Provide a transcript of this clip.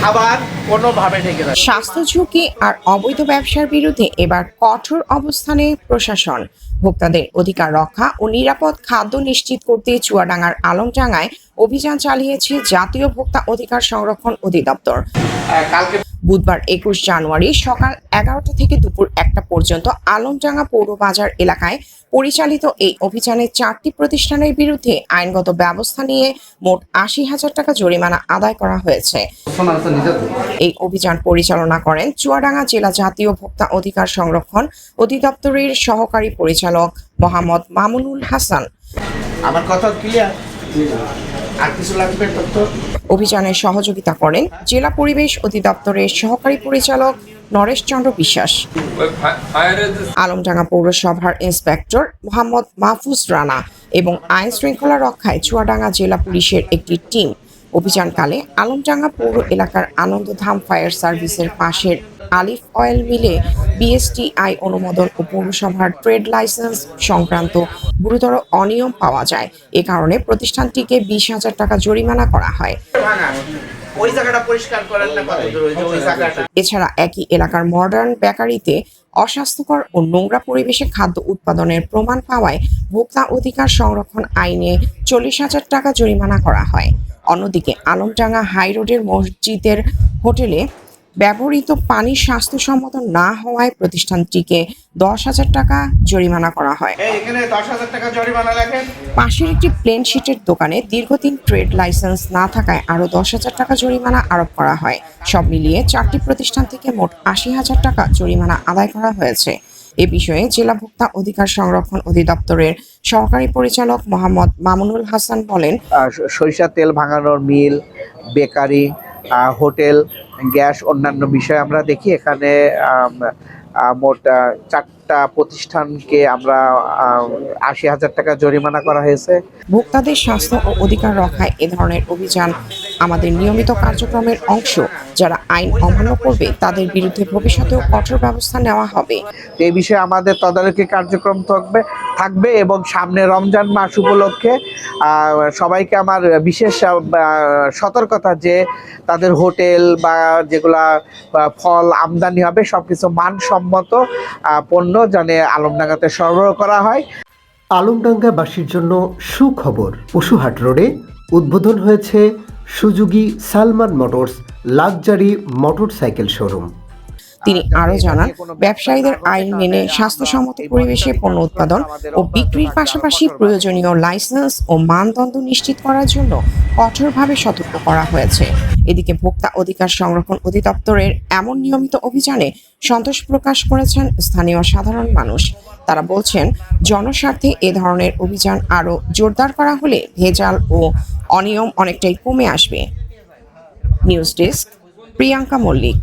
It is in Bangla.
খাবার কোনোভাবে ঢেকে রাখে স্বাস্থ্য ঝুঁকি আর অবৈধ ব্যবসার বিরুদ্ধে এবার কঠোর অবস্থানে প্রশাসন। ভোক্তাদের অধিকার রক্ষা ও নিরাপদ খাদ্য নিশ্চিত করতে চুয়াডাঙ্গার আলমডাঙ্গায় অভিযান চালিয়েছে জাতীয় ভোক্তা অধিকার সংরক্ষণ অধিদপ্তর। কালকে বুধবার একুশ জানুয়ারি সকাল এগারোটা থেকে দুপুর একটা পর্যন্ত আলমডাঙ্গা পৌর বাজার এলাকায় পরিচালিত এই অভিযানে চারটি প্রতিষ্ঠানের বিরুদ্ধে আইনগত ব্যবস্থা নিয়ে মোট আশি হাজার টাকা জরিমানা আদায় করা হয়েছে। এই অভিযান পরিচালনা করেন চুয়াডাঙ্গা জেলা জাতীয় ভোক্তা অধিকার সংরক্ষণ অধিদপ্তরের সহকারী পরিচালক মোহাম্মদ মামুনুল হাসান। আমার কথা ক্লিয়ার আর কিছু লাগবে তথ্য অভিযানে সহযোগিতা করেন জেলা পরিবেশ অধিদপ্তরের সহকারী পরিচালক নরেশ চন্দ্র বিশ্বাস। আলমডাঙ্গা পৌরসভার ইন্সপেক্টর মোহাম্মদ মাহফুজ রানা এবং আইন শৃঙ্খলা রক্ষায় চুয়াডাঙ্গা জেলা পুলিশের একটি টিম অভিযানকালে আলমডাঙ্গা পৌর এলাকার আনন্দধাম ফায়ার সার্ভিসের পাশের আলিফ অয়েল মিলে বিএসটিআই অনুমোদন ও পৌরসভার ট্রেড লাইসেন্স সংক্রান্ত গুরুতর অনিয়ম পাওয়া যায়। এ কারণে প্রতিষ্ঠানটিকে বিশ হাজার টাকা জরিমানা করা হয়। ওই জায়গাটা পরিষ্কার করেন না কত দূর ওই যে ওই জায়গাটা। এছাড়া একই এলাকার মডার্ন বেকারিতে অস্বাস্থ্যকর ও নোংরা পরিবেশে খাদ্য উৎপাদনের প্রমাণ পাওয়ায় ভোক্তা অধিকার সংরক্ষণ আইনে চল্লিশ হাজার টাকা জরিমানা করা হয়। অন্যদিকে আলমডাঙ্গা হাই রোডের মসজিদের হোটেলে ব্যবহৃত পানি স্বাস্থ্যসম্মত না হওয়ায় প্রতিষ্ঠানটিকে দশ হাজার টাকা জরিমানা করা হয়। পাশের একটি প্লেন শিটের দোকানে দীর্ঘদিন ট্রেড লাইসেন্স না থাকায় আরও দশ হাজার টাকা জরিমানা আরোপ করা হয়। সব মিলিয়ে চারটি প্রতিষ্ঠান থেকে মোট আশি হাজার টাকা জরিমানা আদায় করা হয়েছে। এ বিষয়ে জেলা ভোক্তা অধিকার সংরক্ষণ অধিদপ্তরের সহকারী পরিচালক মোহাম্মদ মামুনুল হাসান বলেন সরিষা তেল ভাঙানোর মিল বেকারি হোটেল গ্যাস অন্যান্য বিষয় আমরা দেখি। এখানে মোট চারটা প্রতিষ্ঠানকে আমরা আশি হাজার টাকা জরিমানা করা হয়েছে। ভোক্তাদের স্বাস্থ্য ও অধিকার রক্ষায় এ ধরনের অভিযান আমাদের নিয়মিত কার্যক্রমের অংশ যারা আইন অমান্য করবে তাদের বিরুদ্ধে ভবিষ্যতেও কঠোর ব্যবস্থা নেওয়া হবে। এই বিষয়ে আমাদের তদারকি কার্যক্রম থাকবে থাকবে এবং সামনে রমজান মাস উপলক্ষে সবাইকে আমার বিশেষ সতর্কতা যে তাদের হোটেল বা যেগুলা ফল আমদানি হবে সবকিছু মানসম্মত আহ, পণ্য জানে আলমডাঙ্গাতে সরবরাহ করা হয়। আলমডাঙ্গাবাসীর জন্য সুখবর পশুহাট রোডে উদ্বোধন হয়েছে Suzuki Salman motors luxury motorcycle showroom. তিনি আরও জানান ব্যবসায়ীদের আইন মেনে স্বাস্থ্যসম্মত পরিবেশে পণ্য উৎপাদন ও বিক্রির পাশাপাশি প্রয়োজনীয় লাইসেন্স ও মানদণ্ড নিশ্চিত করার জন্য কঠোরভাবে সতর্ক করা হয়েছে। এদিকে ভোক্তা অধিকার সংরক্ষণ অধিদপ্তরের এমন নিয়মিত অভিযানে সন্তোষ প্রকাশ করেছেন স্থানীয় সাধারণ মানুষ। তারা বলছেন জনস্বার্থে এ ধরনের অভিযান আরও জোরদার করা হলে ভেজাল ও অনিয়ম অনেকটাই কমে আসবে। News desk Priyanka Mallick.